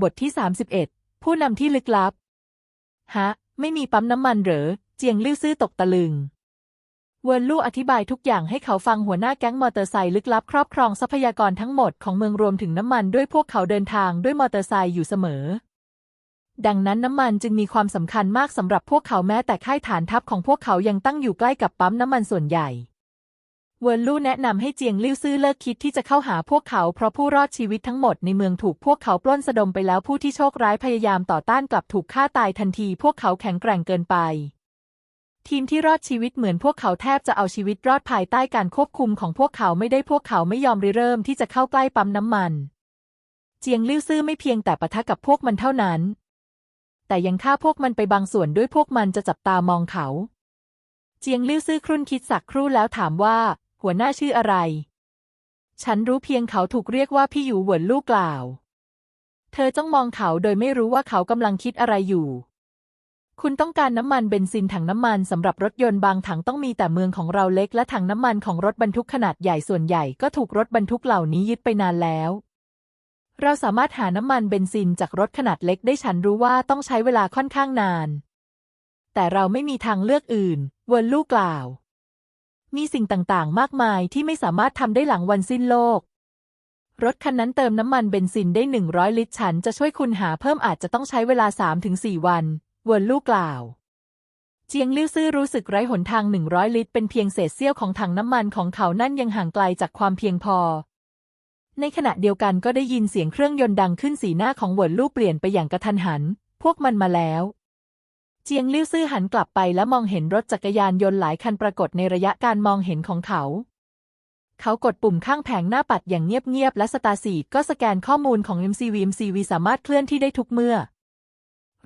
บทที่ 31 ผู้นำที่ลึกลับ ฮะ ไม่มีปั๊มน้ำมันเหรอ เจียงลิ้วซื่อตกตะลึง เวิร์นลู่อธิบายทุกอย่างให้เขาฟังหัวหน้าแก๊งมอเตอร์ไซค์ลึกลับครอบครองทรัพยากรทั้งหมดของเมืองรวมถึงน้ำมันด้วยพวกเขาเดินทางด้วยมอเตอร์ไซค์อยู่เสมอ ดังนั้นน้ำมันจึงมีความสำคัญมากสำหรับพวกเขาแม้แต่ค่ายฐานทัพของพวกเขายังตั้งอยู่ใกล้กับปั๊มน้ำมันส่วนใหญ่ เวิร์นลู่แนะนำให้เจียงลิ้วซื่อเลิกคิดที่จะเข้าหาพวกเขาเพราะผู้รอดชีวิตทั้งหมดในเมืองถูกพวกเขาปล้นสะดมไปแล้วผู้ที่โชคร้ายพยายามต่อต้านกลับถูกฆ่าตายทันที พวกเขาแข็งแกร่งเกินไป ทีมที่รอดชีวิตเหมือนพวกเขาแทบจะเอาชีวิตรอดภายใต้การควบคุมของพวกเขาไม่ได้พวกเขาไม่ยอมริเริ่มที่จะเข้าใกล้ปั๊มน้ำมัน เจียงลิ้วซื่อไม่เพียงแต่ปะทะกับพวกมันเท่านั้น แต่ยังฆ่าพวกมันไปบางส่วนด้วยพวกมันจะจับตามองเขา เจียงลิ้วซื่อครุ่นคิดสักครู่แล้วถามว่า หัวหน้าชื่ออะไร ฉันรู้เพียงเขาถูกเรียกว่าพี่อยู่หวนลู่กล่าว เธอจ้องมองเขาโดยไม่รู้ว่าเขากำลังคิดอะไรอยู่ คุณต้องการน้ำมันเบนซินถังน้ำมันสำหรับรถยนต์บางถังต้องมีแต่เมืองของเราเล็กและถังน้ำมันของรถบรรทุกขนาดใหญ่ส่วนใหญ่ก็ถูกรถบรรทุกเหล่านี้ยึดไปนานแล้วเราสามารถหาน้ำมันเบนซินจากรถขนาดเล็กได้ฉันรู้ว่าต้องใช้เวลาค่อนข้างนาน แต่เราไม่มีทางเลือกอื่น เวิร์นลู่กล่าว มีสิ่งต่างๆ มากมายที่ไม่สามารถทำได้หลังวันสิ้นโลก รถคันนั้นเติมน้ำมันเบนซินได้หนึ่งร้อยลิตร ฉันจะช่วยคุณหาเพิ่มอาจจะต้องใช้เวลาสามถึงสี่วัน เวิร์นลู่กล่าว เจียงลิ้วซื่อรู้สึกไร้หนทางหนึ่งร้อยลิตร เป็นเพียงเศษเสี้ยวของถังน้ำมันของเขานั่นยังห่างไกลจากความเพียงพอ ในขณะเดียวกันก็ได้ยินเสียงเครื่องยนต์ดังขึ้นสีหน้าของเวิร์นลู่เปลี่ยนไปอย่างกระทันหัน พวกมันมาแล้ว เจียงลิ้วซื่อหันกลับไปและมองเห็นรถจักรยานยนต์หลายคันปรากฏในระยะการมองเห็นของเขา เขากดปุ่มข้างแผงหน้าปัดอย่างเงียบๆและสตาร์ซีก็สแกนข้อมูลของ MCV MCV สามารถเคลื่อนที่ได้ทุกเมื่อ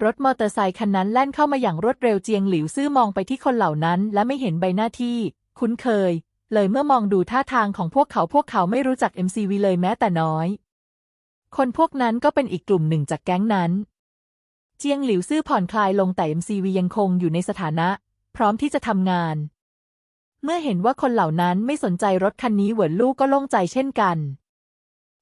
รถมอเตอร์ไซค์คันนั้นแล่นเข้ามาอย่างรวดเร็วเจียงหลิวซื่อมองไปที่คนเหล่านั้น และไม่เห็นใบหน้าที่ คุ้นเคย เลยเมื่อมองดูท่าทางของพวกเขาพวกเขาไม่รู้จัก MCV เลยแม้แต่น้อย คนพวกนั้นก็เป็นอีกกลุ่มหนึ่งจากแก๊งนั้น เจียงหลิวซื่อผ่อนคลายลงแต่ MCV ยังคงอยู่ในสถานะ พร้อมที่จะทำงาน เมื่อเห็นว่าคนเหล่านั้นไม่สนใจรถคันนี้เหวินลู่ก็โล่งใจเช่นกัน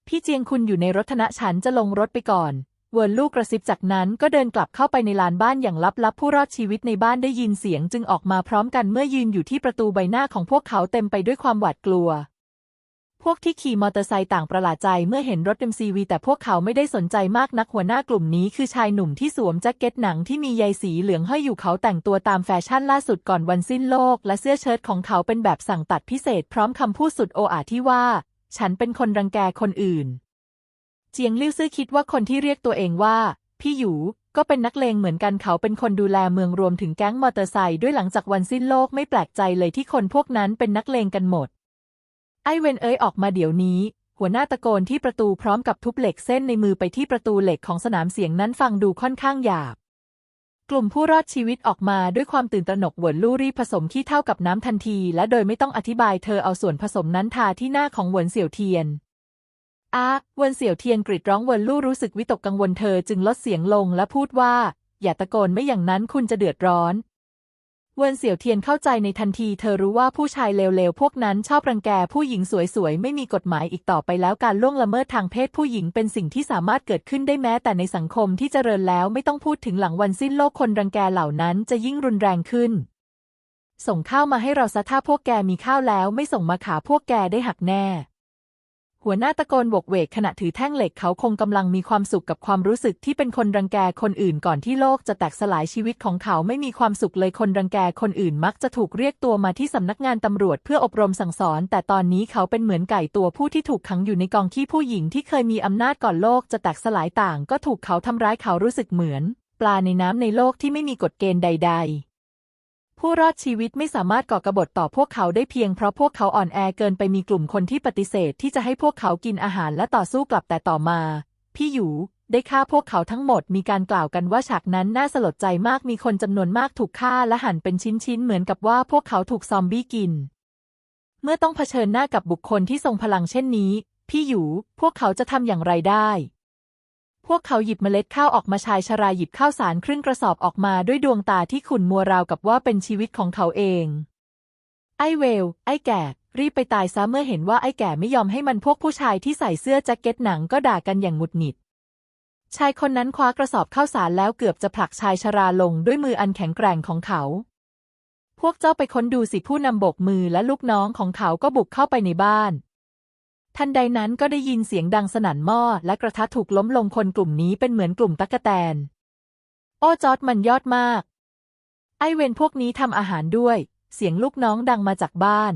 พี่เจียงคุณอยู่ในรถธนะฉันจะลงรถไปก่อนเวิร์นลู่กระซิบจากนั้นก็เดินกลับเข้าไปในลานบ้านอย่างลับๆผู้รอดชีวิตในบ้านได้ยินเสียงจึงออกมาพร้อมกันเมื่อยืนอยู่ที่ประตูใบหน้าของพวกเขาเต็มไปด้วยความหวาดกลัว พวกที่ขี่มอเตอร์ไซค์ต่างประหลาดใจเมื่อเห็นรถ MCV แต่พวกเขาไม่ได้สนใจมากนักหัวหน้ากลุ่มนี้คือชายหนุ่มที่สวมแจ็คเก็ตหนังที่มีใยสีเหลืองห้อยอยู่เขาแต่งตัวตามแฟชั่นล่าสุดก่อนวันสิ้นโลก และเสื้อเชิ้ตของเขาเป็นแบบสั่งตัดพิเศษพร้อมคำพูดสุดโออาที่ว่า ฉันเป็นคนรังแกคนอื่น เจียงลิ้วซื่อคิดว่าคนที่เรียกตัวเองว่า พี่หยูก็เป็นนักเลงเหมือนกันเขาเป็นคนดูแลเมืองรวมถึงแก๊งมอเตอร์ไซค์ด้วยหลังจากวันสิ้นโลกไม่แปลกใจเลยที่คนพวกนั้นเป็นนักเลงกันหมด ไอเวนเอ๋ยออกมาเดี๋ยวนี้ หัวหน้าตะโกนที่ประตูพร้อมกับทุบเหล็กเส้นในมือไปที่ประตูเหล็กของสนามเสียงนั้นฟังดูค่อนข้างหยาบ กลุ่มผู้รอดชีวิตออกมาด้วยความตื่นตระหนกหวนลู่รีผสมขี้เท่ากับน้ำทันที และโดยไม่ต้องอธิบายเธอเอาส่วนผสมนั้นทาที่หน้าของหวนเสี่ยวเทียนอาเวินเสี่ยวเทียนกรีดร้องเวินลู่รู้สึกวิตกกังวลเธอจึงลดเสียงลงและพูดว่า อย่าตะโกนไม่อย่างนั้นคุณจะเดือดร้อน เวินเสี่ยวเทียนเข้าใจในทันทีเธอรู้ว่าผู้ชายเลวๆ พวกนั้นชอบรังแกผู้หญิงสวยๆ ไม่มีกฎหมายอีกต่อไปแล้วการล่วงละเมิดทางเพศผู้หญิงเป็นสิ่งที่สามารถเกิดขึ้นได้แม้ แต่ในสังคมที่เจริญแล้วไม่ต้องพูดถึงหลังวันสิ้นโลกคนรังแกเหล่านั้นจะยิ่งรุนแรงขึ้น ส่งข้าวมาให้เราซะถ้าพวกแกมีข้าวแล้ว ไม่ส่งมาขาพวกแกได้หักแน่ หัวหน้าตะโกนบกเวกขณะถือแท่งเหล็กเขาคงกำลังมีความสุขกับความรู้สึกที่เป็นคนรังแกคนอื่นก่อนที่โลกจะแตกสลายชีวิตของเขาไม่มีความสุขเลยคนรังแกคนอื่นมักจะถูกเรียกตัวมาที่สำนักงานตำรวจเพื่ออบรมสั่งสอน แต่ตอนนี้เขาเป็นเหมือนไก่ตัวผู้ที่ถูกขังอยู่ในกองขี้ผู้หญิงที่เคยมีอำนาจก่อนโลกจะแตกสลายต่าง ก็ถูกเขาทำร้ายเขารู้สึกเหมือน ปลาในน้ำในโลกที่ไม่มีกฎเกณฑ์ใด ๆ ผู้รอดชีวิตไม่สามารถก่อกบฏต่อพวกเขาได้เพียงเพราะพวกเขาอ่อนแอเกินไปมีกลุ่มคนที่ปฏิเสธที่จะให้พวกเขากินอาหารและต่อสู้กลับแต่ต่อมา พี่หยูได้ฆ่าพวกเขาทั้งหมดมีการกล่าวกันว่าฉากนั้นน่าสลดใจมากมีคนจำนวนมากถูกฆ่าและหั่นเป็นชิ้นๆเหมือนกับว่าพวกเขาถูกซอมบี้กิน เมื่อต้องเผชิญหน้ากับบุคคลที่ทรงพลังเช่นนี้ พี่หยูพวกเขาจะทำอย่างไรได้ พวกเขาหยิบเมล็ดข้าวออกมาชายชราหยิบข้าวสารครึ่งกระสอบออกมาด้วยดวงตาที่ขุ่นมัวราวกับว่าเป็นชีวิตของเขาเอง ไอเวล ไอแก่ รีบไปตายซะเมื่อเห็นว่าไอแก่ไม่ยอมให้มันพวกผู้ชายที่ใส่เสื้อแจ็คเก็ตหนังก็ด่ากันอย่างหงุดหงิด ชายคนนั้นคว้ากระสอบข้าวสารแล้วเกือบจะผลักชายชราลงด้วยมืออันแข็งแกร่งของเขา พวกเจ้าไปค้นดูสิผู้นำบกมือและลูกน้องของเขาก็บุกเข้าไปในบ้าน ทันใดนั้นก็ได้ยินเสียงดังสนั่นหม้อและกระทะถูกล้มลงคนกลุ่มนี้เป็นเหมือนกลุ่มตั๊กแตน โอ้จอดมันยอดมาก ไอเวนพวกนี้ทำอาหารด้วย เสียงลูกน้องดังมาจากบ้าน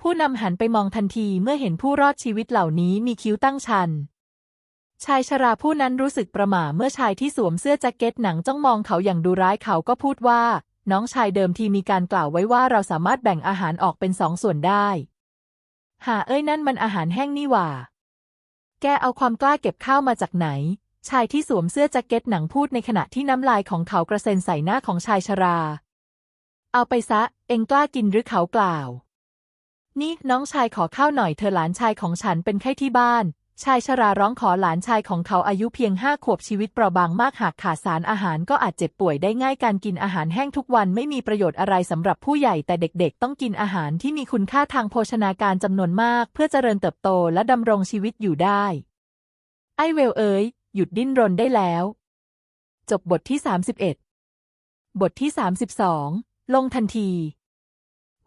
ผู้นำหันไปมองทันทีเมื่อเห็นผู้รอดชีวิตเหล่านี้มีคิ้วตั้งชัน ชายชราผู้นั้นรู้สึกประหม่าเมื่อชายที่สวมเสื้อแจ็คเก็ตหนังจ้องมองเขาอย่างดูร้ายเขาก็พูดว่า น้องชายเดิมทีมีการกล่าวไว้ว่าเราสามารถแบ่งอาหารออกเป็นสองส่วนได้ หาเอ้ยนั่นมันอาหารแห้งนี่หว่า แกเอาความกล้าเก็บข้าวมาจากไหน ชายที่สวมเสื้อแจ็คเก็ตหนังพูดในขณะที่น้ำลายของเขากระเซ็นใส่หน้าของชายชรา เอาไปซะ เองกล้ากินหรือเขากล่าว นี่น้องชายขอข้าวหน่อยเธอหลานชายของฉันเป็นไข้ที่บ้าน ชายชราร้องขอหลานชายของเขาอายุเพียงห้าขวบชีวิตเปราะบางมากหากขาดสารอาหารก็อาจเจ็บป่วยได้ง่ายการกินอาหารแห้งทุกวันไม่มีประโยชน์อะไรสำหรับผู้ใหญ่แต่เด็กๆ ต้องกินอาหารที่มีคุณค่าทางโภชนาการจำนวนมาก เพื่อเจริญเติบโตและดำรงชีวิตอยู่ได้ ไอเวลเอ๋ยหยุดดิ้นรนได้แล้ว จบบทที่ 31 บทที่ 32 ลงทันที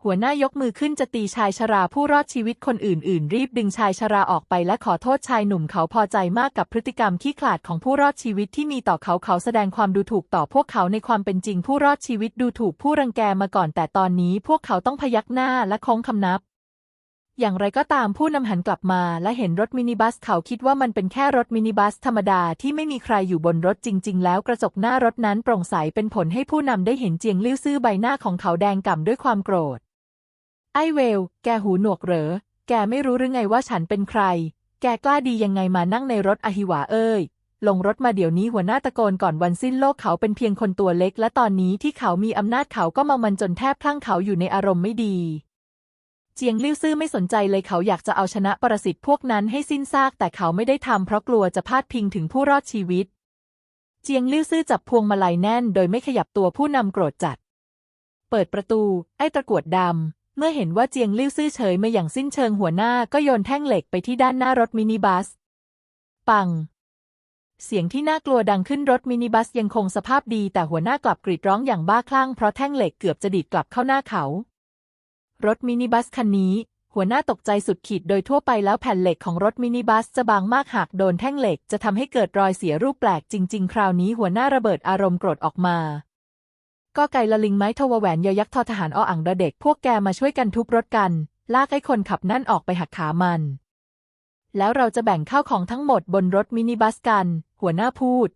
หัวหน้ายกมือขึ้นจะตีชายชราผู้รอดชีวิตคนอื่น ๆ รีบดึงชายชราออกไปและขอโทษชายหนุ่มเขาพอใจมากกับพฤติกรรมขี้ขลาดของผู้รอดชีวิตที่มีต่อเขาเขาแสดงความดูถูกต่อพวกเขาในความเป็นจริงผู้รอดชีวิตดูถูกผู้รังแกมาก่อนแต่ตอนนี้พวกเขาต้องพยักหน้าและโค้งคำนับ อย่างไรก็ตามผู้นำหันกลับมาและเห็นรถมินิบัสเขาคิดว่ามันเป็นแค่รถมินิบัสธรรมดาที่ไม่มีใครอยู่บนรถจริง ๆ แล้วกระจกหน้ารถนั้นโปร่งใสเป็นผลให้ผู้นำได้เห็นเจียงลิ้วซื่อใบหน้าของเขาแดงก่ำด้วยความโกรธ ไอเวล แกหูหนวกเหรอ แกไม่รู้หรือไงว่าฉันเป็นใคร แกกล้าดียังไงมานั่งในรถอหิวาเอ้ย ลงรถมาเดี๋ยวนี้หัวหน้าตะโกนก่อนวันสิ้นโลกเขาเป็นเพียงคนตัวเล็ก และตอนนี้ที่เขามีอำนาจเขาก็มามันจนแทบคลั่งเขาอยู่ในอารมณ์ไม่ดี เจียงลิ้วซื่อไม่สนใจเลยเขาอยากจะเอาชนะประสิตพวกนั้นให้สิ้นซากแต่เขาไม่ได้ทำเพราะกลัวจะพลาดพิงถึงผู้รอดชีวิต เจียงลิ้วซื่อจับพวงมาลัยแน่น โดยไม่ขยับตัวผู้นำโกรธจัด เปิดประตู ไอ้ตะกวดดำ เมื่อเห็นว่าเจียงลิ้วซื่อเฉยมาอย่างสิ้นเชิงหัวหน้าก็โยนแท่งเหล็กไปที่ด้านหน้ารถมินิบัส ปัง เสียงที่น่ากลัวดังขึ้นรถมินิบัสยังคงสภาพดีแต่หัวหน้ากลับกรีดร้องอย่างบ้าคลั่งเพราะแท่งเหล็กเกือบจะดีดกลับเข้าหน้าเขา รถมินิบัสคันนี้หัวหน้าตกใจสุดขีดโดยทั่วไปแล้วแผ่นเหล็กของรถมินิบัสจะบางมากหากโดนแท่งเหล็กจะทำให้เกิดรอยเสียรูปแปลกจริง ๆ คราวนี้หัวหน้าระเบิดอารมณ์โกรธออกมา ก็ไก่ละลิงไม้ทวแหวนยอยักษ์ทอทหารออ่างดอเด็ก พวกแกมาช่วยกันทุบรถกัน ลากไอ้คนขับนั่นออกไปหักขามัน แล้วเราจะแบ่งข้าวของทั้งหมดบนรถมินิบัสกัน หัวหน้าพูด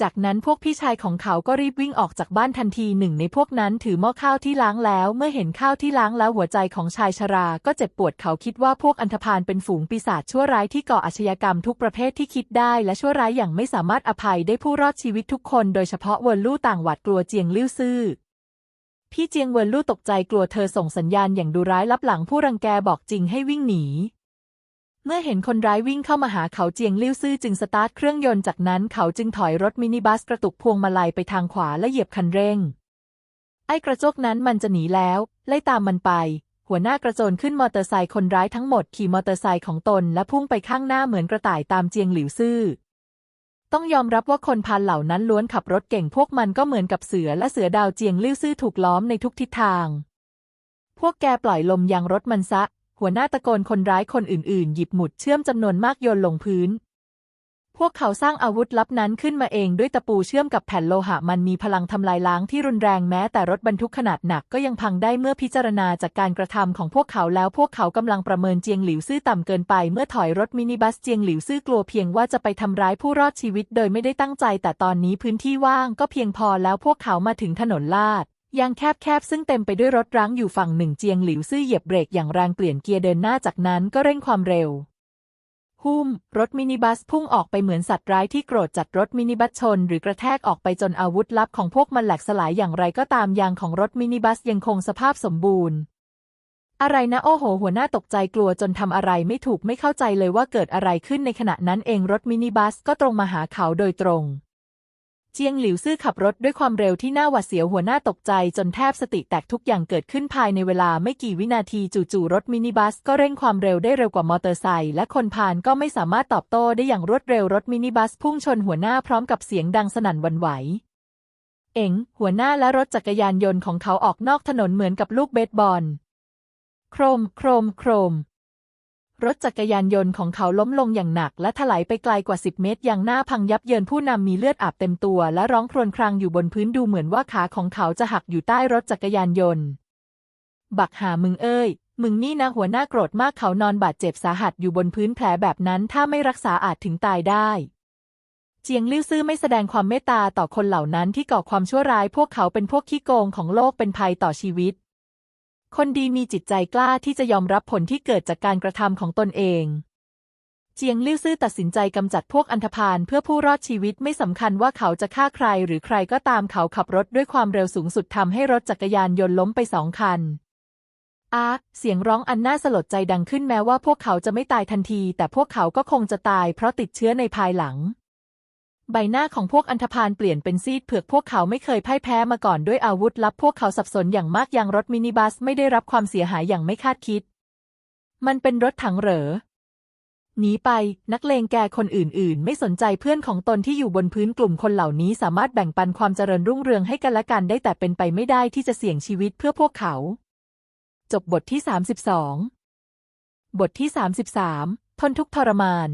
จากนั้นพวกพี่ชายของเขาก็รีบวิ่งออกจากบ้านทันทีหนึ่งในพวกนั้นถือหม้อข้าวที่ล้างแล้ว เมื่อเห็นข้าวที่ล้างแล้วหัวใจของชายชรา ก็เจ็บปวดเขาคิดว่าพวกอันธพาลเป็นฝูงปีศาจชั่วร้ายที่ก่ออาชญากรรมทุกประเภทที่คิดได้ และชั่วร้ายอย่างไม่สามารถอภัยได้ผู้รอดชีวิตทุกคนโดยเฉพาะเวิร์ลู่ต่างหวาดกลัวเจียงลิ้วซื่อพี่เจียงเวิร์นลู่ตกใจกลัวเธอส่งสัญญาณอย่างดูร้ายลับหลังผู้รังแกบอกจริงให้วิ่งหนี เมื่อเห็นคนร้ายวิ่งเข้ามาหาเขาเจียงลิ้วซื่อจึงสตาร์ทเครื่องยนต์จากนั้นเขาจึงถอยรถมินิบัสกระตุกพวงมาลัยไปทางขวาและเหยียบคันเร่ง ไอ้กระจกนั้นมันจะหนีแล้ว ไล่ตามมันไป หัวหน้ากระโจนขึ้นมอเตอร์ไซค์คนร้ายทั้งหมดขี่มอเตอร์ไซค์ของตนและพุ่งไปข้างหน้าเหมือนกระต่ายตามเจียงหลิวซื่อ ต้องยอมรับว่าคนพาลเหล่านั้นล้วนขับรถเก่งพวกมันก็เหมือนกับเสือและเสือดาวเจียงลิ้วซื่อถูกล้อมในทุกทิศทางพวกแกปล่อยลมยางรถมันซะ หัวหน้าตะโกนคนร้ายคนอื่นๆ หยิบหมุดเชื่อมจำนวนมากโยนลงพื้น พวกเขาสร้างอาวุธลับนั้นขึ้นมาเองด้วยตะปูเชื่อมกับแผ่นโลหะมันมีพลังทำลายล้างที่รุนแรงแม้แต่รถบรรทุกขนาดหนักก็ยังพังได้เมื่อพิจารณาจากการกระทำของพวกเขาแล้วพวกเขากำลังประเมินเจียงหลิวซื่อต่ำเกินไปเมื่อถอยรถมินิบัสเจียงหลิวซื่อกลัวเพียงว่าจะไปทำร้ายผู้รอดชีวิตโดยไม่ได้ตั้งใจ แต่ตอนนี้พื้นที่ว่างก็เพียงพอแล้วพวกเขามาถึงถนนลาด ยางแคบๆซึ่งเต็มไปด้วยรถร้างอยู่ฝั่งหนึ่งเจียงหลิวซื่อเหยียบเบรกอย่างแรงเปลี่ยนเกียร์เดินหน้าจากนั้นก็เร่งความเร็วหุ้ม รถมินิบัสพุ่งออกไปเหมือนสัตว์ร้ายที่โกรธจัดรถมินิบัสชน หรือกระแทกออกไปจนอาวุธลับของพวกมันแหลกสลายอย่างไรก็ตามยางของรถมินิบัสยังคงสภาพสมบูรณ์ อะไรนะโอ้โห หัวหน้าตกใจกลัวจนทำอะไรไม่ถูกไม่เข้าใจเลยว่าเกิดอะไรขึ้นในขณะนั้นเองรถมินิบัสก็ตรงมาหาเขาโดยตรง เจียงหลิวซื่อขับรถด้วยความเร็วที่น่าหวาดเสียวหัวหน้าตกใจจนแทบสติแตกทุกอย่างเกิดขึ้นภายในเวลาไม่กี่วินาทีจู่ๆรถมินิบัสก็เร่งความเร็วได้เร็วกว่ามอเตอร์ไซค์และคนพานก็ไม่สามารถตอบโต้ได้อย่างรวดเร็วรถมินิบัสพุ่งชนหัวหน้าพร้อมกับเสียงดังสนั่นวั่นไหว เอ๋งหัวหน้าและรถจักรยานยนต์ของเขาออกนอกถนนเหมือนกับลูกเบสบอล โครม โครม โครม รถจักรยานยนต์ของเขาล้มลงอย่างหนัก และถลายไปไกลกว่าสิบเมตร อย่างหน้าพังยับเยินผู้นำมีเลือดอาบเต็มตัว และร้องครวญครางอยู่บนพื้นดูเหมือนว่าขาของเขาจะหักอยู่ใต้รถจักรยานยนต์ บักหามึงเอ้ย มึงนี่นะหัวหน้าโกรธมากเขานอนบาดเจ็บสาหัสอยู่บนพื้นแผลแบบนั้นถ้าไม่รักษาอาจถึงตายได้เจียงลิ่วซื่อไม่แสดงความเมตตาต่อคนเหล่านั้นที่ก่อความชั่วร้าย พวกเขาเป็นพวกขี้โกงของโลกเป็นภัยต่อชีวิต คนดีมีจิตใจกล้าที่จะยอมรับผลที่เกิดจากการกระทำของตนเอง เจียงลิ่วซื่อตัดสินใจกำจัดพวกอันธพาลเพื่อผู้รอดชีวิตไม่สำคัญว่าเขาจะฆ่าใครหรือใครก็ตามเขาขับรถด้วยความเร็วสูงสุดทำให้รถจักรยานยนต์ล้มไปสองคันอาเสียงร้องอันน่าสลดใจดังขึ้นแม้ว่าพวกเขาจะไม่ตายทันที แต่พวกเขาก็คงจะตายเพราะติดเชื้อในภายหลัง ใบหน้าของพวกอันธพาลเปลี่ยนเป็นซีดเผือกพวกเขาไม่เคยพ่ายแพ้มาก่อนด้วยอาวุธลับพวกเขาสับสนอย่างมากยังรถมินิบัสไม่ได้รับความเสียหายอย่างไม่คาดคิด มันเป็นรถถังเหรอหนีไปนักเลงแกคนอื่นๆ ไม่สนใจเพื่อนของตนที่อยู่บนพื้นกลุ่มคนเหล่านี้สามารถแบ่งปันความเจริญรุ่งเรืองให้กันและกันได้แต่เป็นไปไม่ได้ที่จะเสี่ยงชีวิตเพื่อพวกเขา จบบทที่ 32 บทที่ 33 ทนทุกทรมาน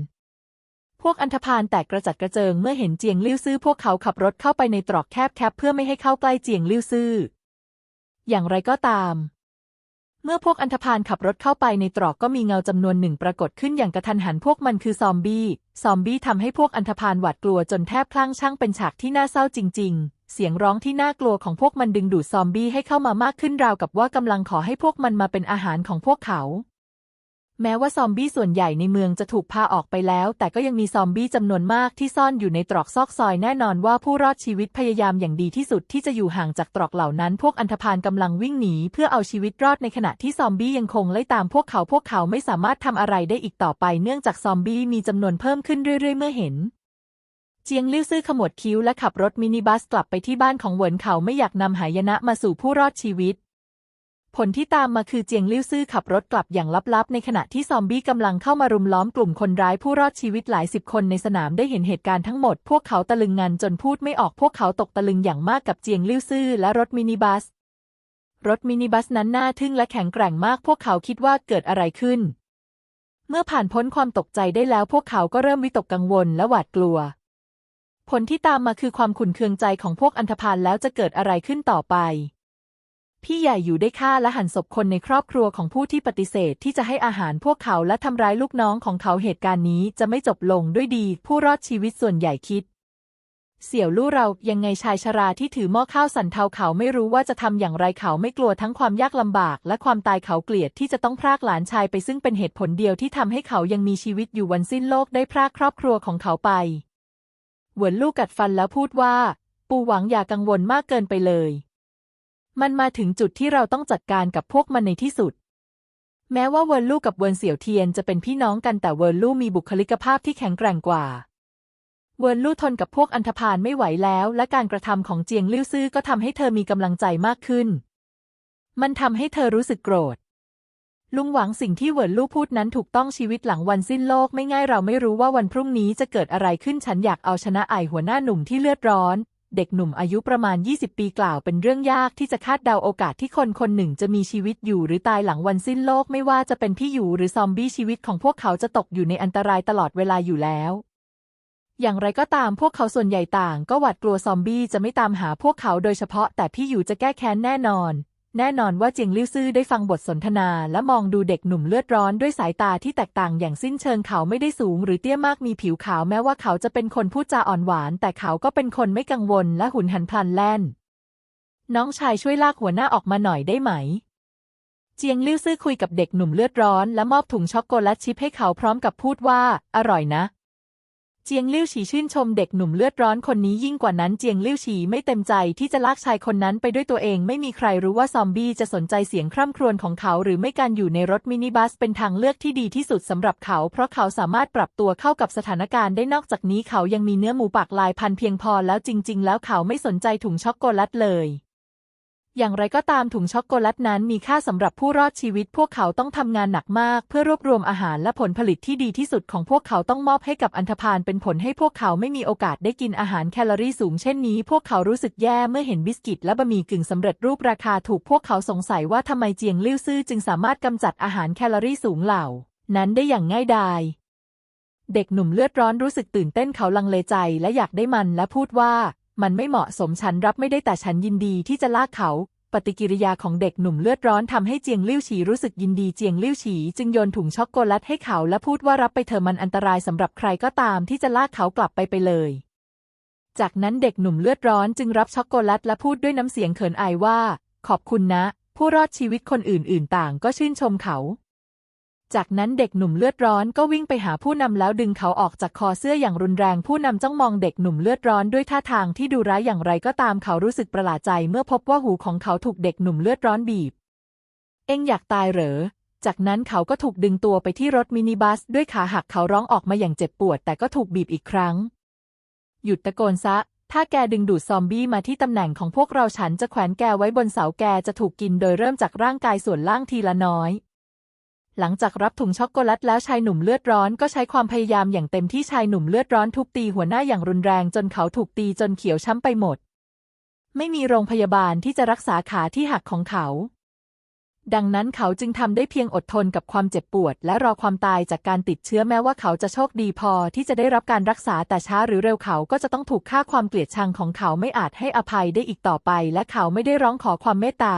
วกอันธพาลแตกกระจัดกระเจิงเมื่อเห็นเจียงลิ่วซื่อพวกเขาขับรถเข้าไปในตรอกแคบๆเพื่อไม่ให้เข้าใกล้เจียงลิ่วซื่อ อย่างไรก็ตาม เมื่อพวกอันธพาลขับรถเข้าไปในตรอกก็มีเงาจำนวนหนึ่งปรากฏขึ้นอย่างกระทันหันพวกมันคือซอมบี้ ซอมบี้ทำให้พวกอันธพาลหวาดกลัวจนแทบคลั่งช่างเป็นฉากที่น่าเศร้าจริง ๆเสียงร้องที่น่ากลัวของพวกมันดึงดูดซอมบี้ให้เข้ามามากขึ้นราวกับว่ากำลังขอให้พวกมันมาเป็นอาหารของพวกเขา แม้ว่าซอมบี้ส่วนใหญ่ในเมืองจะถูกพาออกไปแล้ว แต่ก็ยังมีซอมบี้จำนวนมากที่ซ่อนอยู่ในตรอกซอกซอยแน่นอนว่าผู้รอดชีวิตพยายามอย่างดีที่สุดที่จะอยู่ห่างจากตรอกเหล่านั้น พวกอันธพาลกำลังวิ่งหนีเพื่อเอาชีวิตรอดในขณะที่ซอมบี้ยังคงไล่ตามพวกเขาพวกเขาไม่สามารถทำอะไรได้อีกต่อไป เนื่องจากซอมบี้มีจำนวนเพิ่มขึ้นเรื่อยๆ เมื่อเห็นเจียงลิ่วซื่อขมวดคิ้วและขับรถมินิบัสกลับไปที่บ้านของเหวินเขาไม่อยากนำหายนะมาสู่ผู้รอดชีวิต ผลที่ตามมาคือเจียงลิ่วซื่อขับรถกลับอย่างลับๆ ในขณะที่ซอมบี้กำลังเข้ามารุมล้อมกลุ่มคนร้ายผู้รอดชีวิตหลายสิบคนในสนามได้เห็นเหตุการณ์ทั้งหมด พวกเขาตะลึงงันจนพูดไม่ออกพวกเขาตกตะลึงอย่างมากกับเจียงลิ่วซื่อและรถมินิบัส รถมินิบัสนั้นน่าทึ่งและแข็งแกร่งมากพวกเขาคิดว่าเกิดอะไรขึ้น เมื่อผ่านพ้นความตกใจได้แล้ว พวกเขาก็เริ่มวิตกกังวลและหวาดกลัว ผลที่ตามมาคือความขุ่นเคืองใจของพวกอันธพาลแล้วจะเกิดอะไรขึ้นต่อไป พี่ใหญ่อยู่ได้ฆ่าและหั่นศพคนในครอบครัวของผู้ที่ปฏิเสธที่จะให้อาหารพวกเขาและทำร้ายลูกน้องของเขาเหตุการณ์นี้จะไม่จบลงด้วยดี ผู้รอดชีวิตส่วนใหญ่คิด เสี่ยวลู่เรายังไงชายชราที่ถือหม้อข้าวสันเทาเขาไม่รู้ว่าจะทำอย่างไรเขาไม่กลัวทั้งความยากลำบากและความตายเขาเกลียดที่จะต้องพรากหลานชายไปซึ่งเป็นเหตุผลเดียวที่ทำให้เขายังมีชีวิตอยู่วันสิ้นโลกได้พรากครอบครัวของเขาไปเหวินลู่กัดฟันแล้วพูดว่า ปูหวังอย่ากังวลมากเกินไปเลย มันมาถึงจุดที่เราต้องจัดการกับพวกมันในที่สุด แม้ว่าเวินลู่กับเวินเสี่ยวเทียนจะเป็นพี่น้องกันแต่เวินลู่มีบุคลิกภาพที่แข็งแกร่งกว่า เวินลู่ทนกับพวกอันธพาลไม่ไหวแล้ว และการกระทำของเจียงลิ่วซื่อก็ทำให้เธอมีกำลังใจมากขึ้น มันทำให้เธอรู้สึกโกรธ ลุงหวังสิ่งที่เวินลู่พูดนั้นถูกต้องชีวิตหลังวันสิ้นโลกไม่ง่ายเราไม่รู้ว่าวันพรุ่งนี้จะเกิดอะไรขึ้นฉันอยากเอาชนะไอหัวหน้าหนุ่มที่เลือดร้อน เด็กหนุ่มอายุประมาณ 20 ปีกล่าวเป็นเรื่องยากที่จะคาดเดาโอกาสที่คนคนหนึ่งจะมีชีวิตอยู่หรือตายหลังวันสิ้นโลกไม่ว่าจะเป็นพี่อยู่หรือซอมบี้ชีวิตของพวกเขาจะตกอยู่ในอันตรายตลอดเวลาอยู่แล้วอย่างไรก็ตามพวกเขาส่วนใหญ่ต่าง ก็หวาดกลัวซอมบี้จะไม่ตามหาพวกเขาโดยเฉพาะแต่พี่อยู่จะแก้แค้นแน่นอน แน่นอนว่าเจียงลิ่วซื่อได้ฟังบทสนทนาและมองดูเด็กหนุ่มเลือดร้อนด้วยสายตาที่แตกต่างอย่างสิ้นเชิงเขาไม่ได้สูงหรือเตี้ยมากมีผิวขาวแม้ว่าเขาจะเป็นคนพูดจาอ่อนหวาน แต่เขาก็เป็นคนไม่กังวลและหุนหันพลันแล่น น้องชายช่วยลากหัวหน้าออกมาหน่อยได้ไหม เจียงลิ่วซื่อคุยกับเด็กหนุ่มเลือดร้อนและมอบถุงช็อกโกแลตชิพให้เขาพร้อมกับพูดว่า อร่อยนะ เจียงลิ่วฉีชื่นชมเด็กหนุ่มเลือดร้อนคนนี้ยิ่งกว่านั้นเจียงลิ่วฉีไม่เต็มใจที่จะลากชายคนนั้นไปด้วยตัวเองไม่มีใครรู้ว่าซอมบี้จะสนใจเสียงคร่ำครวญของเขาหรือไม่การอยู่ในรถมินิบัสเป็นทางเลือกที่ดีที่สุดสำหรับเขา เพราะเขาสามารถปรับตัวเข้ากับสถานการณ์ได้นอกจากนี้เขายังมีเนื้อหมูปากลายพันเพียงพอแล้วจริง ๆ แล้วเขาไม่สนใจถุงช็อกโกแลตเลย อย่างไรก็ตามถุงช็อกโกแลตนั้นมีค่าสำหรับผู้รอดชีวิต พวกเขาต้องทำงานหนักมาก เพื่อรวบรวมอาหารและผลผลิตที่ดีที่สุดของพวกเขาต้องมอบให้กับอันธพาลเป็นผลให้พวกเขาไม่มีโอกาสได้กินอาหารแคลอรี่สูงเช่นนี้ พวกเขารู้สึกแย่เมื่อเห็นบิสกิตและบะหมี่กึ่งสำเร็จรูปราคาถูกพวกเขาสงสัยว่าทำไมเจียงลิ่วซื่อจึงสามารถกำจัดอาหารแคลอรี่สูงเหล่า นั้นได้อย่างง่ายดายเด็กหนุ่มเลือดร้อนรู้สึกตื่นเต้นเขาลังเลใจและอยากได้มันและพูดว่า มันไม่เหมาะสมฉันรับไม่ได้แต่ฉันยินดีที่จะลากเขา ปฏิกิริยาของเด็กหนุ่มเลือดร้อนทำให้เจียงลิ่วฉีรู้สึกยินดีเจียงลิ่วฉีจึงโยนถุงช็อกโกแลตให้เขาและพูดว่ารับไปเถอะมันอันตรายสำหรับใครก็ตามที่จะลากเขากลับไปไปเลย จากนั้นเด็กหนุ่มเลือดร้อนจึงรับช็อกโกแลตและพูดด้วยน้ำเสียงเขินอายว่า ขอบคุณนะ ผู้รอดชีวิตคนอื่น ๆ ต่างก็ชื่นชมเขา จากนั้นเด็กหนุ่มเลือดร้อนก็วิ่งไปหาผู้นำแล้วดึงเขาออกจากคอเสื้ออย่างรุนแรงผู้นำจ้องมองเด็กหนุ่มเลือดร้อนด้วยท่าทางที่ดูร้ายอย่างไรก็ตามเขารู้สึกประหลาดใจเมื่อพบว่าหูของเขาถูกเด็กหนุ่มเลือดร้อนบีบ เอ็งอยากตายเหรอ จากนั้นเขาก็ถูกดึงตัวไปที่รถมินิบัส ด้วยขาหักเขาร้องออกมาอย่างเจ็บปวด แต่ก็ถูกบีบอีกครั้ง หยุดตะโกนซะ ถ้าแกดึงดูดซอมบี้มาที่ตำแหน่งของพวกเราฉันจะแขวนแกไว้บนเสาแกจะถูกกินโดยเริ่มจากร่างกายส่วนล่างทีละน้อย หลังจากรับถุงช็อกโกแลตแล้วชายหนุ่มเลือดร้อนก็ใช้ความพยายามอย่างเต็มที่ชายหนุ่มเลือดร้อนทุบตีหัวหน้าอย่างรุนแรงจนเขาถูกตีจนเขียวช้ำไปหมด ไม่มีโรงพยาบาลที่จะรักษาขาที่หักของเขา ดังนั้นเขาจึงทำได้เพียงอดทนกับความเจ็บปวด และรอความตายจากการติดเชื้อแม้ว่าเขาจะโชคดีพอที่จะได้รับการรักษาแต่ช้าหรือเร็วเขาก็จะต้องถูกฆ่าความเกลียดชังของเขาไม่อาจให้อภัยได้อีกต่อไป และเขาไม่ได้ร้องขอความเมตตา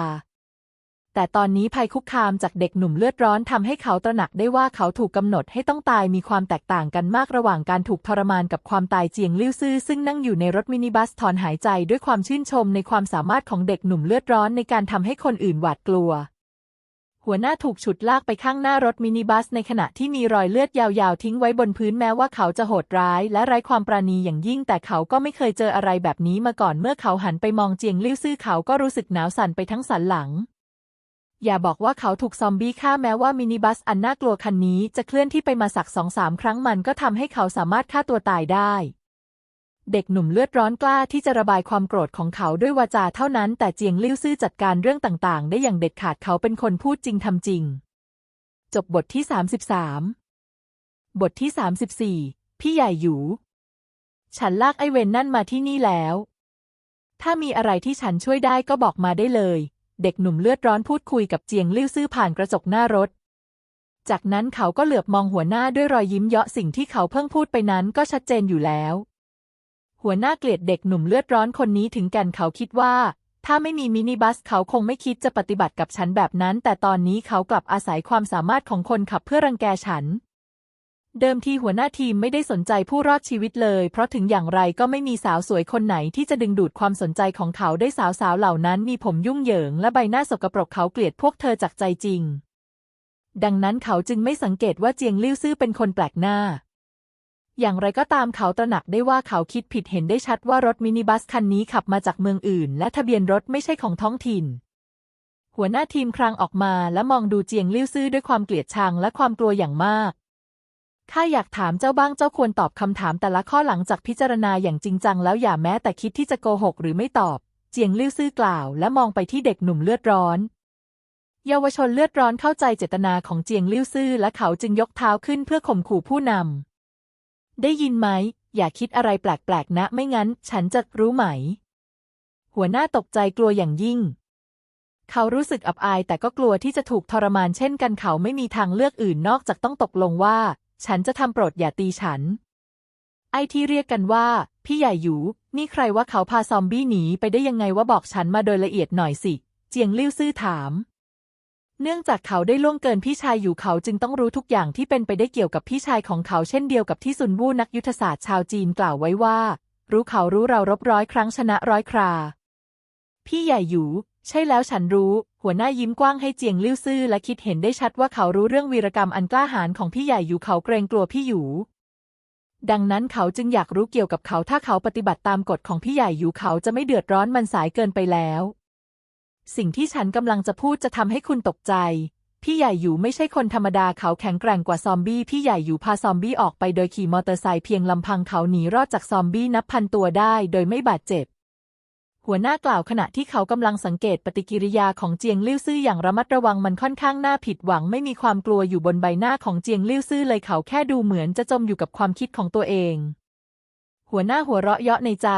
แต่ตอนนี้ภัยคุกคามจากเด็กหนุ่มเลือดร้อนทำให้เขาตระหนักได้ว่าเขาถูกกำหนดให้ต้องตายมีความแตกต่างกันมากระหว่างการถูกทรมานกับความตายเจียงลิ่วซื่อซึ่งนั่งอยู่ในรถมินิบัสถอนหายใจด้วยความชื่นชมในความสามารถของเด็กหนุ่มเลือดร้อนในการทำให้คนอื่นหวาดกลัว หัวหน้าถูกฉุดลากไปข้างหน้ารถมินิบัสในขณะที่มีรอยเลือดยาวๆทิ้งไว้บนพื้นแม้ว่าเขาจะโหดร้าย และไร้ความปราณีอย่างยิ่ง แต่เขาก็ไม่เคยเจออะไรแบบนี้มาก่อนเมื่อเขาหันไปมองเจียงลิ่วซื่อเขาก็รู้สึกหนาวสั่นไปทั้งสันหลัง อย่าบอกว่าเขาถูกซอมบี้ฆ่าแม้ว่ามินิบัสอันน่ากลัวคันนี้จะเคลื่อนที่ไปมาสักสองสามครั้งมันก็ทำให้เขาสามารถฆ่าตัวตายได้ เด็กหนุ่มเลือดร้อนกล้าที่จะระบายความโกรธของเขาด้วยวาจาเท่านั้น แต่เจียงลิ่วซื่อจัดการเรื่องต่างๆ ได้อย่างเด็ดขาดเขาเป็นคนพูดจริงทำจริง จบบทที่ 33 บทที่ 34 พี่ใหญ่หยูฉันลากไอเวนนั่นมาที่นี่แล้ว ถ้ามีอะไรที่ฉันช่วยได้ก็บอกมาได้เลย เด็กหนุ่มเลือดร้อนพูดคุยกับเจียงลิ่วซื่อผ่านกระจกหน้ารถ จากนั้นเขาก็เหลือบมองหัวหน้าด้วยรอยยิ้มเยาะสิ่งที่เขาเพิ่งพูดไปนั้นก็ชัดเจนอยู่แล้ว หัวหน้าเกลียดเด็กหนุ่มเลือดร้อนคนนี้ถึงแก่นเขาคิดว่า ถ้าไม่มีมินิบัสเขาคงไม่คิดจะปฏิบัติกับฉันแบบนั้น แต่ตอนนี้เขากลับอาศัยความสามารถของคนขับเพื่อรังแกฉัน เดิมทีหัวหน้าทีมไม่ได้สนใจผู้รอดชีวิตเลย เพราะถึงอย่างไรก็ไม่มีสาวสวยคนไหนที่จะดึงดูดความสนใจของเขาได้สาวๆเหล่านั้นมีผมยุ่งเหยิงและใบหน้าสกปรกเขาเกลียดพวกเธอจากใจจริง ดังนั้นเขาจึงไม่สังเกตว่าเจียงลิ่วซื่อเป็นคนแปลกหน้า อย่างไรก็ตามเขาตระหนักได้ว่าเขาคิดผิดเห็นได้ชัดว่ารถมินิบัสคันนี้ขับมาจากเมืองอื่น และทะเบียนรถไม่ใช่ของท้องถิ่น หัวหน้าทีมครางออกมาและมองดูเจียงลิ่วซื่อด้วยความเกลียดชังและความกลัวอย่างมาก ข้าอยากถามเจ้าบ้างเจ้าควรตอบคำถามแต่ละข้อหลังจากพิจารณาอย่างจริงจังแล้วอย่าแม้แต่คิดที่จะโกหกหรือไม่ตอบ เจียงลิ่วซื่อกล่าว และมองไปที่เด็กหนุ่มเลือดร้อน เยาวชนเลือดร้อนเข้าใจเจตนาของเจียงลิ่วซื่อและเขาจึงยกเท้าขึ้นเพื่อข่มขู่ผู้นำได้ยินไหม อย่าคิดอะไรแปลกๆนะไม่งั้น ฉันจะรู้ไหม หัวหน้าตกใจกลัวอย่างยิ่ง เขารู้สึกอับอายแต่ก็กลัวที่จะถูกทรมานเช่นกันเขาไม่มีทางเลือกอื่นนอกจากต้องตกลงว่า ฉันจะทำโปรดอย่าตีฉัน ไอที่เรียกกันว่า พี่ใหญ่หยู นี่ใครว่าเขาพาซอมบี้หนีไปได้ยังไงว่าบอกฉันมาโดยละเอียดหน่อยสิ เจียงลิ่วซื่อถาม เนื่องจากเขาได้ล่วงเกินพี่ชายอยู่เขาจึงต้องรู้ทุกอย่างที่เป็นไปได้เกี่ยวกับพี่ชายของเขาเช่นเดียวกับที่ซุนวู่นักยุทธศาสตร์ชาวจีนกล่าวไว้ว่า รู้เขารู้เรารบร้อยครั้งชนะร้อยครา พี่ใหญ่หยู ใช่แล้วฉันรู้ หัวหน้ายิ้มกว้างให้เจียงลิ่วซื่อและคิดเห็นได้ชัดว่าเขารู้เรื่องวีรกรรมอันกล้าหาญของพี่ใหญ่หยูเขาเกรงกลัวพี่หยูดังนั้นเขาจึงอยากรู้เกี่ยวกับเขาถ้าเขาปฏิบัติตามกฎของพี่ใหญ่อยู่เขาจะไม่เดือดร้อนมันสายเกินไปแล้ว สิ่งที่ฉันกำลังจะพูดจะทำให้คุณตกใจ พี่ใหญ่อยู่ไม่ใช่คนธรรมดาเขาแข็งแกร่งกว่าซอมบี้พี่ใหญ่อยู่พาซอมบี้ออกไปโดยขี่มอเตอร์ไซค์เพียงลำพังเขาหนีรอดจากซอมบี้นับพันตัวได้ โดยไม่บาดเจ็บ หัวหน้ากล่าวขณะที่เขากำลังสังเกตปฏิกิริยาของเจียงลิ่วซื่ออย่างระมัดระวังมันค่อนข้างน่าผิดหวังไม่มีความกลัวอยู่บนใบหน้าของเจียงลิ่วซื่อเลยเขาแค่ดูเหมือนจะจมอยู่กับความคิดของตัวเอง หัวหน้าหัวเราะเยาะในใจ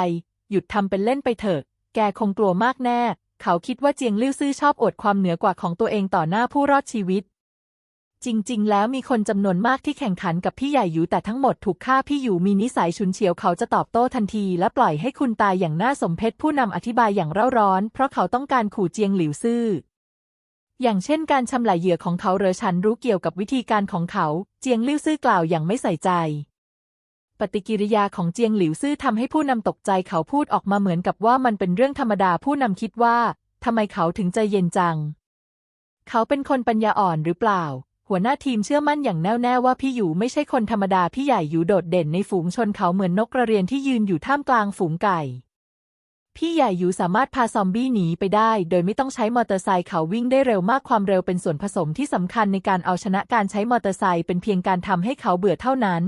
หยุดทำเป็นเล่นไปเถอะ แกคงกลัวมากแน่ เขาคิดว่าเจียงลิ่วซื่อชอบอวดความเหนือกว่าของตัวเองต่อหน้าผู้รอดชีวิต จริง ๆ แล้วมีคนจำนวนมากที่แข่งขันกับพี่ใหญ่อยู่แต่ทั้งหมดถูกฆ่าพี่อยู่มีนิสัยฉุนเฉียวเขาจะตอบโต้ทันทีและปล่อยให้คุณตายอย่างน่าสมเพชผู้นำอธิบายอย่างเร่าร้อน เพราะเขาต้องการขู่เจียงหลิวซื่อ อย่างเช่นการชำละเหยื่อของเขาเรอฉันรู้เกี่ยวกับวิธีการของเขา เจียงลิ่วซื่อกล่าวอย่างไม่ใส่ใจ ปฏิกิริยาของเจียงหลิวซื่อทำให้ผู้นำตกใจเขาพูดออกมาเหมือนกับว่ามันเป็นเรื่องธรรมดาผู้นำคิดว่าทำไมเขาถึงใจเย็นจัง เขาเป็นคนปัญญาอ่อนหรือเปล่า หัวหน้าทีมเชื่อมั่นอย่างแน่วแน่ว่าพี่อยู่ไม่ใช่คนธรรมดาพี่ใหญ่อยู่โดดเด่นในฝูงชนเขาเหมือนนกกระเรียนที่ยืนอยู่ท่ามกลางฝูงไก่ พี่ใหญ่อยู่สามารถพาซอมบี้หนีไปได้ โดยไม่ต้องใช้มอเตอร์ไซค์เขาวิ่งได้เร็วมากความเร็วเป็นส่วนผสมที่สำคัญในการเอาชนะการใช้มอเตอร์ไซค์เป็นเพียงการทำให้เขาเบื่อเท่านั้น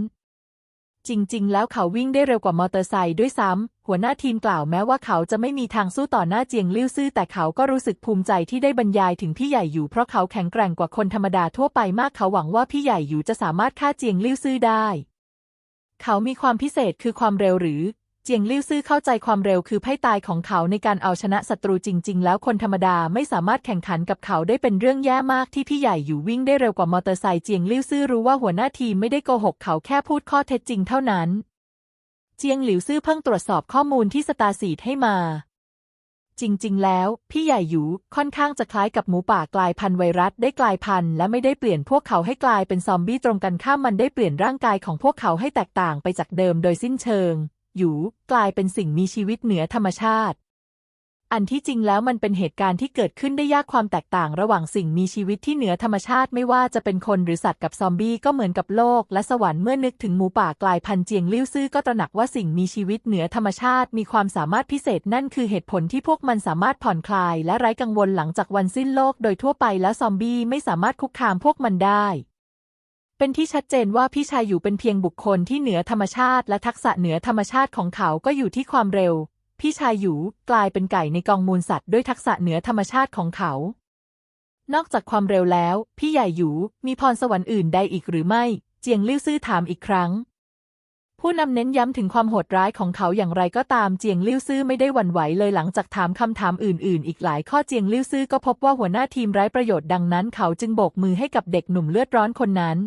จริง ๆ แล้วเขาวิ่งได้เร็วกว่ามอเตอร์ไซค์ด้วยซ้ำ หัวหน้าทีมกล่าวแม้ว่าเขาจะไม่มีทางสู้ต่อหน้าเจียงลิ่วซื่อแต่เขาก็รู้สึกภูมิใจที่ได้บรรยายถึงพี่ใหญ่อยู่เพราะเขาแข็งแกร่งกว่าคนธรรมดาทั่วไปมากเขาหวังว่าพี่ใหญ่อยู่จะสามารถฆ่าเจียงลิ่วซื่อได้ เขามีความพิเศษคือความเร็วหรือ เจียงลิ่วซื่อเข้าใจความเร็วคือไพ่ตายของเขาในการเอาชนะศัตรูจริง ๆ แล้วคนธรรมดาไม่สามารถแข่งขันกับเขาได้เป็นเรื่องแย่มากที่พี่ใหญ่อยู่วิ่งได้เร็วกว่ามอเตอร์ไซค์เจียงลิ่วซื่อรู้ว่าหัวหน้าทีมไม่ได้โกหกเขาแค่พูดข้อเท็จจริงเท่านั้น เจียงหลิวซื่อเพิ่งตรวจสอบข้อมูลที่สตาร์ซีดให้มา จริง ๆ แล้ว พี่ใหญ่หยูค่อนข้างจะคล้ายกับหมูป่ากลายพันธุ์ไวรัสได้กลายพันธุ์และไม่ได้เปลี่ยนพวกเขาให้กลายเป็นซอมบี้ตรงกันข้ามมันได้เปลี่ยนร่างกายของพวกเขาให้แตกต่างไปจากเดิมโดยสิ้นเชิง หยูกลายเป็นสิ่งมีชีวิตเหนือธรรมชาติ อันที่จริงแล้วมันเป็นเหตุการณ์ที่เกิดขึ้นได้ยากความแตกต่างระหว่างสิ่งมีชีวิตที่เหนือธรรมชาติไม่ว่าจะเป็นคนหรือสัตว์กับซอมบี้ก็เหมือนกับโลก และสวรรค์เมื่อนึกถึงหมูป่ากลายพันธุ์เจียงลิ่วซื่อก็ตระหนักว่าสิ่งมีชีวิตเหนือธรรมชาติมีความสามารถพิเศษนั่นคือเหตุผลที่พวกมันสามารถผ่อนคลาย และไร้กังวลหลังจากวันสิ้นโลก โดยทั่วไปแล้วซอมบี้ไม่สามารถคุกคามพวกมันได้ เป็นที่ชัดเจนว่าพี่ชายอยู่เป็นเพียงบุคคลที่เหนือธรรมชาติ และทักษะเหนือธรรมชาติของเขาก็อยู่ที่ความเร็ว พี่ชายหยูกลายเป็นไก่ในกองมูลสัตว์ด้วยทักษะเหนือธรรมชาติของเขา นอกจากความเร็วแล้ว พี่ใหญ่หยูมีพรสวรรค์อื่นใดอีกหรือไม่ เจียงลิ่วซื่อถามอีกครั้ง ผู้นำเน้นย้ำถึงความโหดร้ายของเขาอย่างไรก็ตามเจียงลิ่วซื่อไม่ได้หวั่นไหวเลยหลังจากถามคำถามอื่น ๆ อีกหลายข้อเจียงลิ่วซื่อก็พบว่าหัวหน้าทีมไร้ประโยชน์ดังนั้น เขาจึงโบกมือให้กับเด็กหนุ่มเลือดร้อนคนนั้น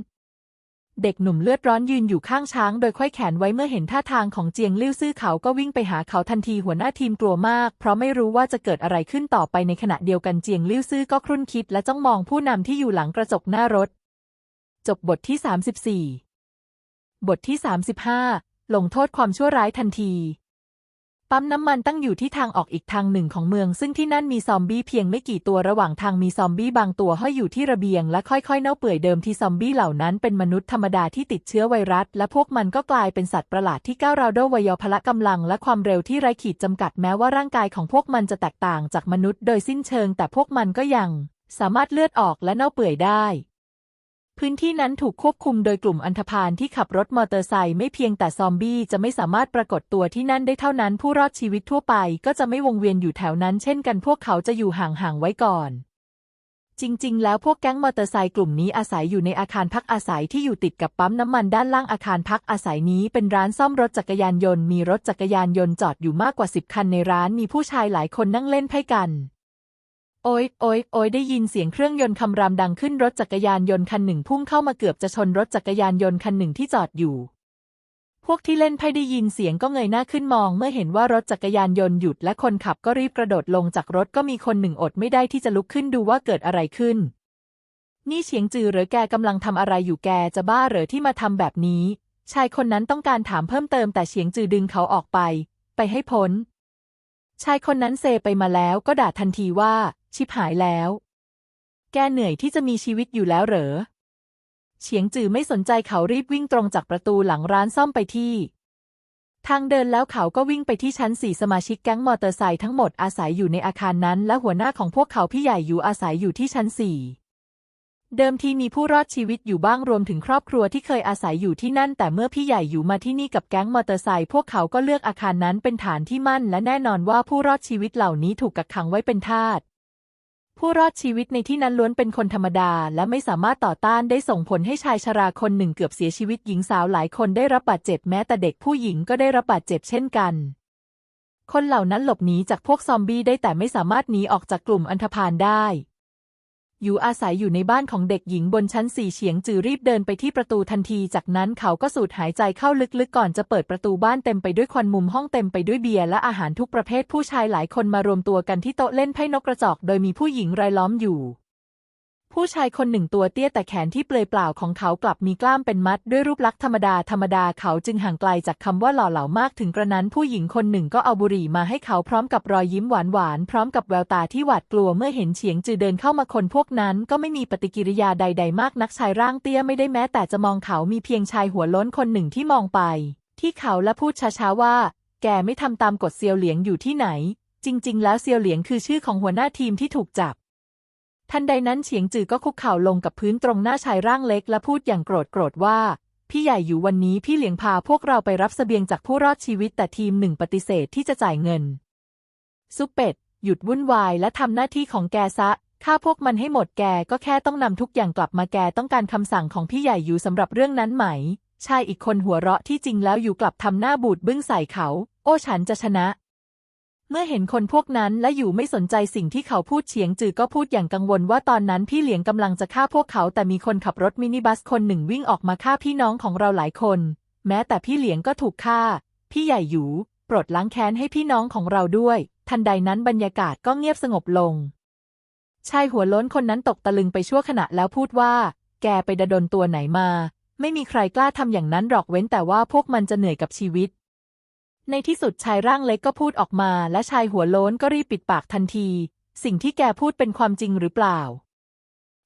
เด็กหนุ่มเลือดร้อนยืนอยู่ข้างช้างโดยค่อยแขนไว้เมื่อเห็นท่าทางของเจียงลิ่วซื่อเขาก็วิ่งไปหาเขาทันทีหัวหน้าทีมกลัวมาก เพราะไม่รู้ว่าจะเกิดอะไรขึ้นต่อไปในขณะเดียวกันเจียงลิ่วซื่อก็ครุ่นคิดและจ้องมองผู้นำที่อยู่หลังกระจกหน้ารถ จบบทที่ 34 บทที่ 35 ลงโทษความชั่วร้ายทันที ปั๊มน้ำมันตั้งอยู่ที่ทางออกอีกทางหนึ่งของเมือง ซึ่งที่นั่นมีซอมบี้เพียงไม่กี่ตัวระหว่างทางมีซอมบี้บางตัวห้อยอยู่ที่ระเบียง และค่อยๆเน่าเปื่อยเดิมที่ซอมบี้เหล่านั้นเป็นมนุษย์ธรรมดาที่ติดเชื้อไวรัส และพวกมันก็กลายเป็นสัตว์ประหลาดที่ก้าวราวด้วยวัยพละกำลัง และความเร็วที่ไร้ขีดจำกัดแม้ว่าร่างกายของพวกมันจะแตกต่างจากมนุษย์ โดยสิ้นเชิง แต่พวกมันก็ยัง สามารถเลือดออกและเน่าเปื่อยได้ พื้นที่นั้นถูกควบคุมโดยกลุ่มอันธพาลที่ขับรถมอเตอร์ไซค์ไม่เพียงแต่ซอมบี้จะไม่สามารถปรากฏตัวที่นั่นได้เท่านั้นผู้รอดชีวิตทั่วไปก็จะไม่วงเวียนอยู่แถวนั้นเช่นกันพวกเขาจะอยู่ห่างๆไว้ก่อน จริง ๆ แล้วพวกแก๊งมอเตอร์ไซค์กลุ่มนี้อาศัยอยู่ในอาคารพักอาศัยที่อยู่ติดกับปั๊มน้ำมันด้านล่างอาคารพักอาศัยนี้เป็นร้านซ่อมรถจักรยานยนต์มีรถจักรยานยนต์จอดอยู่มากกว่าสิบคันในร้านมีผู้ชายหลายคนนั่งเล่นไพ่กัน โอยโอยโอยได้ยินเสียงเครื่องยนต์คำรามดังขึ้นรถจักรยานยนต์คันหนึ่งพุ่งเข้ามาเกือบจะชนรถจักรยานยนต์คันหนึ่งที่จอดอยู่ พวกที่เล่นไพ่ได้ยินเสียงก็เงยหน้าขึ้นมอง เมื่อเห็นว่ารถจักรยานยนต์หยุดและคนขับก็รีบกระโดดลงจากรถก็มีคนหนึ่งอดไม่ได้ที่จะลุกขึ้นดูว่าเกิดอะไรขึ้น นี่เฉียงจือหรือแกกำลังทำอะไรอยู่แกจะบ้าเหรอที่มาทำแบบนี้ ชายคนนั้นต้องการถามเพิ่มเติมแต่เฉียงจือดึงเขาออกไป ไปให้พ้น ชายคนนั้นเซไปมาแล้วก็ด่าทันทีว่า ชิบหายแล้ว แกเหนื่อยที่จะมีชีวิตอยู่แล้วเหรอ เฉียงจือไม่สนใจเขารีบวิ่งตรงจากประตูหลังร้านซ่อมไปที่ ทางเดินแล้วเขาก็วิ่งไปที่ชั้นสี่สมาชิกแก๊งมอเตอร์ไซค์ทั้งหมดอาศัยอยู่ในอาคารนั้น และหัวหน้าของพวกเขาพี่ใหญ่อยู่อาศัยอยู่ที่ชั้นสี่เดิมทีมีผู้รอดชีวิตอยู่บ้างรวมถึงครอบครัวที่เคยอาศัยอยู่ที่นั่น แต่เมื่อพี่ใหญ่อยู่มาที่นี่กับแก๊งมอเตอร์ไซค์พวกเขาก็เลือกอาคารนั้นเป็นฐานที่มั่น และแน่นอนว่าผู้รอดชีวิตเหล่านี้ถูกกักขังไว้เป็นทาส ผู้รอดชีวิตในที่นั้นล้วนเป็นคนธรรมดา และไม่สามารถต่อต้านได้ส่งผลให้ชายชราคนหนึ่งเกือบเสียชีวิตหญิงสาวหลายคนได้รับบาดเจ็บแม้แต่เด็กผู้หญิงก็ได้รับบาดเจ็บเช่นกัน คนเหล่านั้นหลบหนีจากพวกซอมบี้ได้แต่ไม่สามารถหนีออกจากกลุ่มอันธพาลได้ อยู่อาศัยอยู่ในบ้านของเด็กหญิงบนชั้นสี่เฉียงจือรีบเดินไปที่ประตูทันที จากนั้นเขาก็สูดหายใจเข้าลึกๆก่อนจะเปิดประตูบ้านเต็มไปด้วยควันมุมห้องเต็มไปด้วยเบียร์และอาหารทุกประเภทผู้ชายหลายคนมารวมตัวกันที่โต๊ะเล่นไพ่นกกระจอก โดยมีผู้หญิงรายล้อมอยู่ ผู้ชายคนหนึ่งตัวเตี้ยแต่แขนที่เปลือยเปล่าของเขากลับมีกล้ามเป็นมัด ด้วยรูปลักษณ์ธรรมดาธรรมดาเขาจึงห่างไกลจากคำว่าหล่อเหลามากถึงกระนั้นผู้หญิงคนหนึ่งก็เอาบุหรี่มาให้เขาพร้อมกับรอยยิ้มหวานหวานๆพร้อมกับแววตาที่หวาดกลัวเมื่อเห็นเฉียงจือเดินเข้ามาคนพวกนั้นก็ไม่มีปฏิกิริยาใด ๆ มากนักชายร่างเตี้ยไม่ได้แม้แต่จะมองเขามีเพียงชายหัวล้นคนหนึ่งที่มองไป ที่เขาและพูดช้าๆว่า แกไม่ทำตามกฎเซียวเหลียงอยู่ที่ไหน จริง ๆ แล้วเซียวเหลียงคือชื่อของหัวหน้าทีมที่ถูกจับ ทันใดนั้นเฉียงจือก็คุกเข่าลงกับพื้นตรงหน้าชายร่างเล็กและพูดอย่างโกรธโกรธว่า พี่ใหญ่อยู่วันนี้พี่เหลียงพาพวกเราไปรับเสบียงจากผู้รอดชีวิตแต่ทีมหนึ่งปฏิเสธที่จะจ่ายเงิน ซุปเป็ด หยุดวุ่นวายและทำหน้าที่ของแกซะฆ่าพวกมันให้หมดแกก็แค่ต้องนำทุกอย่างกลับมาแกต้องการคำสั่งของพี่ใหญ่อยู่สำหรับเรื่องนั้นไหม ชายอีกคนหัวเราะที่จริงแล้วอยู่กลับทำหน้าบูดบึ้งใส่เขา โอ้ฉันจะชนะ เมื่อเห็นคนพวกนั้นและอยู่ไม่สนใจสิ่งที่เขาพูดเฉียงจือก็พูดอย่างกังวลว่าตอนนั้นพี่เหลียงกำลังจะฆ่าพวกเขา แต่มีคนขับรถมินิบัสคนหนึ่งวิ่งออกมาฆ่าพี่น้องของเราหลายคน แม้แต่พี่เหลียงก็ถูกฆ่า พี่ใหญ่หยูโปรดล้างแค้นให้พี่น้องของเราด้วย ทันใดนั้นบรรยากาศก็เงียบสงบลงชายหัวล้นคนนั้นตกตะลึงไปชั่วขณะแล้วพูดว่า แกไปดดนตัวไหนมา ไม่มีใครกล้าทำอย่างนั้นหรอกเว้นแต่ว่าพวกมันจะเหนื่อยกับชีวิต ในที่สุดชายร่างเล็กก็พูดออกมาและชายหัวโล้นก็รีบปิดปากทันที สิ่งที่แกพูดเป็นความจริงหรือเปล่า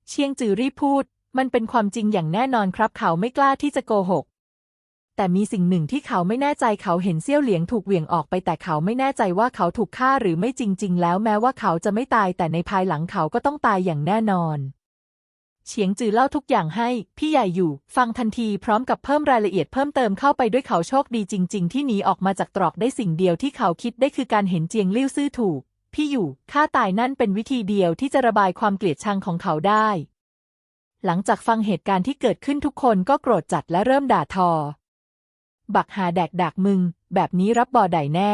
เชียงจือรีบพูด มันเป็นความจริงอย่างแน่นอนครับ เขาไม่กล้าที่จะโกหก แต่มีสิ่งหนึ่งที่เขาไม่แน่ใจเขาเห็นเซี่ยวเหลียงถูกเหวี่ยงออกไปแต่เขาไม่แน่ใจว่าเขาถูกฆ่าหรือไม่จริง ๆ แล้วแม้ว่าเขาจะไม่ตายแต่ในภายหลังเขาก็ต้องตายอย่างแน่นอน เฉียงจือเล่าทุกอย่างให้ พี่ใหญ่อยู่ ฟังทันทีพร้อมกับเพิ่มรายละเอียดเพิ่มเติมเข้าไปด้วยเขาโชคดีจริง ๆ ที่หนีออกมาจากตรอกได้สิ่งเดียวที่เขาคิดได้คือการเห็นเจียงลิ่วซื่อถูก พี่อยู่ฆ่าตายนั่นเป็นวิธีเดียวที่จะระบายความเกลียดชังของเขาได้ หลังจากฟังเหตุการณ์ที่เกิดขึ้นทุกคนก็โกรธจัดและเริ่มด่าทอ บักหาแดกดักมึง แบบนี้รับบอไดแน่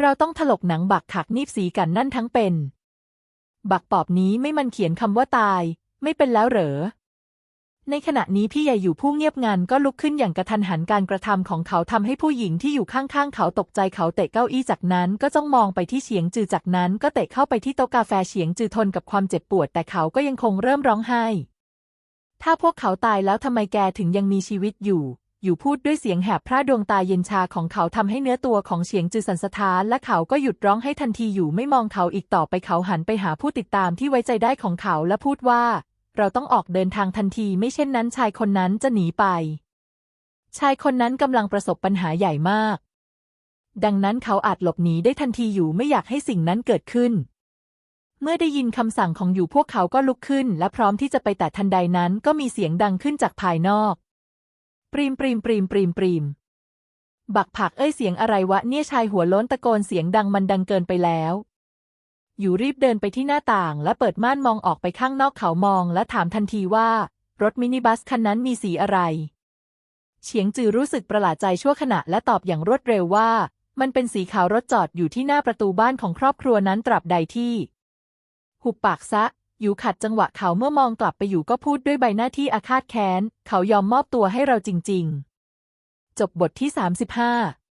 เราต้องถลกหนังบักขักนีบสีกันนั่นทั้งเป็น บักปอบนี้ไม่มันเขียนคำว่าตาย ไม่เป็นแล้วเหรอ ในขณะนี้พี่ใหญ่อยู่ผู้เงียบงันก็ลุกขึ้นอย่างกระทันหันการกระทำของเขาทำให้ผู้หญิงที่อยู่ข้างๆ เขาตกใจเขาเตะเก้าอี้จากนั้น ก็จ้องมองไปที่เฉียงจือจากนั้น ก็เตะเข้าไปที่โต๊ะกาแฟเฉียงจือทนกับความเจ็บปวด แต่เขาก็ยังคงเริ่มร้องไห้ ถ้าพวกเขาตายแล้วทำไมแกถึงยังมีชีวิตอยู่ อยู่พูดด้วยเสียงแหบพร่าดวงตาเย็นชาของเขาทำให้เนื้อตัวของเฉียงจือสันสะท้านและเขาก็หยุดร้องให้ทันทีอยู่ไม่มองเขาอีกต่อไปเขาหันไปหาผู้ติดตามที่ไว้ใจได้ของเขาและพูดว่า เราต้องออกเดินทางทันทีไม่เช่นนั้นชายคนนั้นจะหนีไป ชายคนนั้นกำลังประสบปัญหาใหญ่มาก ดังนั้นเขาอาจหลบหนีได้ทันทีอยู่ไม่อยากให้สิ่งนั้นเกิดขึ้นเมื่อได้ยินคำสั่งของอยู่พวกเขาก็ลุกขึ้น และพร้อมที่จะไปแต่ทันใดนั้นก็มีเสียงดังขึ้นจากภายนอก ปรีมปรีมปรีมปรีมปรีม บักผักเอ้ยเสียงอะไรวะเนี่ยชายหัวล้นตะโกนเสียงดังมันดังเกินไปแล้วอยู่รีบเดินไปที่หน้าต่าง และเปิดม่านมองออกไปข้างนอกเขามอง และถามทันทีว่า รถมินิบัสคันนั้นมีสีอะไร เฉียงจือรู้สึกประหลาดใจชั่วขณะและตอบอย่างรวดเร็วว่า มันเป็นสีขาวรถจอดอยู่ที่หน้าประตูบ้านของครอบครัวนั้นตราบใดที่ หุบปากซะ อยู่ขัดจังหวะเขาเมื่อมองกลับไปอยู่ก็พูดด้วยใบหน้าที่อาฆาตแค้น เขายอมมอบตัวให้เราจริง ๆ จบบทที่ 35